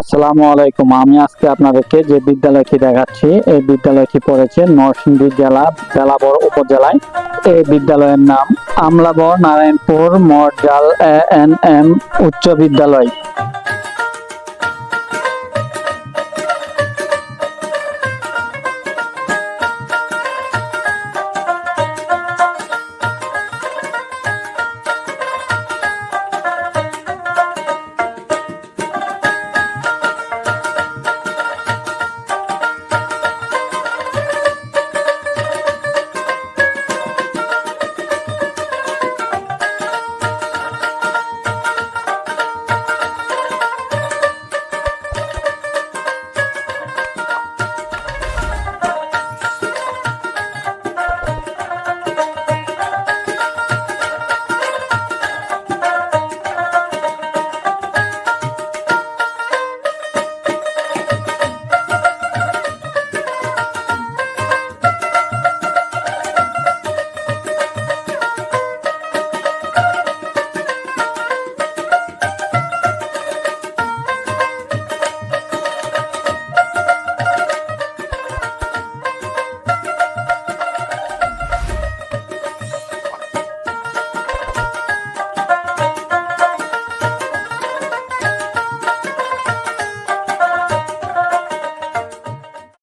আসসালামু আলাইকুম। আমি আজকে আপনাদেরকে যে বিদ্যালয়টি দেখাচ্ছি, এই বিদ্যালয়টি পড়েছে নরসিংদী জেলা বেলাবর উপজেলায়। এই বিদ্যালয়ের নাম Amlabar Narayanpur Marjal A N M উচ্চ বিদ্যালয়।